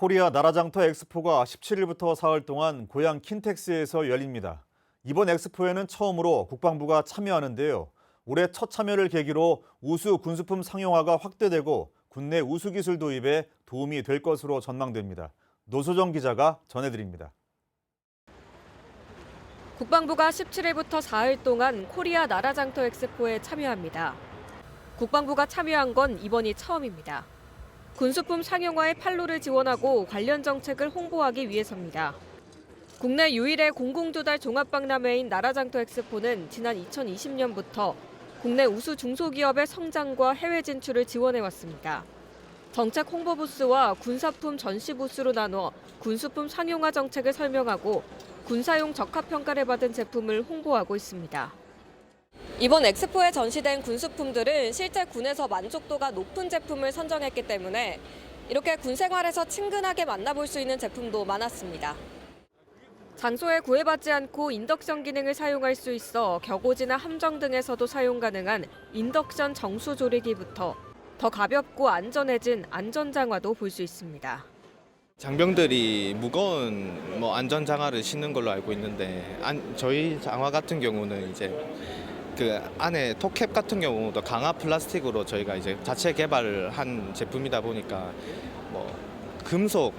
코리아 나라장터 엑스포가 17일부터 사흘 동안 고향 킨텍스에서 열립니다. 이번 엑스포에는 처음으로 국방부가 참여하는데요. 올해 첫 참여를 계기로 우수 군수품 상용화가 확대되고 국내 우수 기술 도입에 도움이 될 것으로 전망됩니다. 노소정 기자가 전해드립니다. 국방부가 17일부터 4일 동안 코리아 나라장터 엑스포에 참여합니다. 국방부가 참여한 건 이번이 처음입니다. 군수품 상용화의 판로를 지원하고 관련 정책을 홍보하기 위해서입니다. 국내 유일의 공공조달 종합박람회인 나라장터 엑스포는 지난 2020년부터 국내 우수 중소기업의 성장과 해외 진출을 지원해왔습니다. 정책 홍보 부스와 군사품 전시 부스로 나눠 군수품 상용화 정책을 설명하고 군사용 적합 평가를 받은 제품을 홍보하고 있습니다. 이번 엑스포에 전시된 군수품들은 실제 군에서 만족도가 높은 제품을 선정했기 때문에 이렇게 군 생활에서 친근하게 만나볼 수 있는 제품도 많았습니다. 장소에 구애받지 않고 인덕션 기능을 사용할 수 있어 격오지나 함정 등에서도 사용 가능한 인덕션 정수 조리기부터 더 가볍고 안전해진 안전장화도 볼 수 있습니다. 장병들이 무거운 뭐 안전 장화를 신는 걸로 알고 있는데 안, 저희 장화 같은 경우는 이제 그 안에 톱캡 같은 경우도 강화 플라스틱으로 저희가 이제 자체 개발을 한 제품이다 보니까 뭐 금속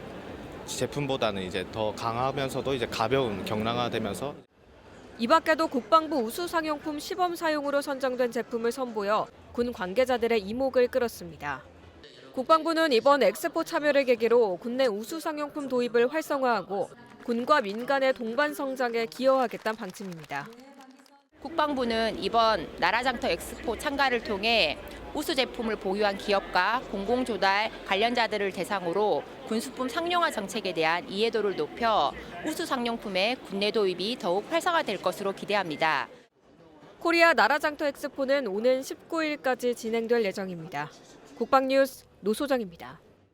제품보다는 이제 더 강하면서도 이제 가벼운 경량화되면서 이 밖에도 국방부 우수 상용품 시범 사용으로 선정된 제품을 선보여 군 관계자들의 이목을 끌었습니다. 국방부는 이번 엑스포 참여를 계기로 국내 우수 상용품 도입을 활성화하고 군과 민간의 동반 성장에 기여하겠다는 방침입니다. 국방부는 이번 나라장터 엑스포 참가를 통해 우수 제품을 보유한 기업과 공공조달 관련자들을 대상으로 군수품 상용화 정책에 대한 이해도를 높여 우수 상용품의 국내 도입이 더욱 활성화될 것으로 기대합니다. 코리아 나라장터 엑스포는 오는 19일까지 진행될 예정입니다. 국방뉴스 노소정입니다.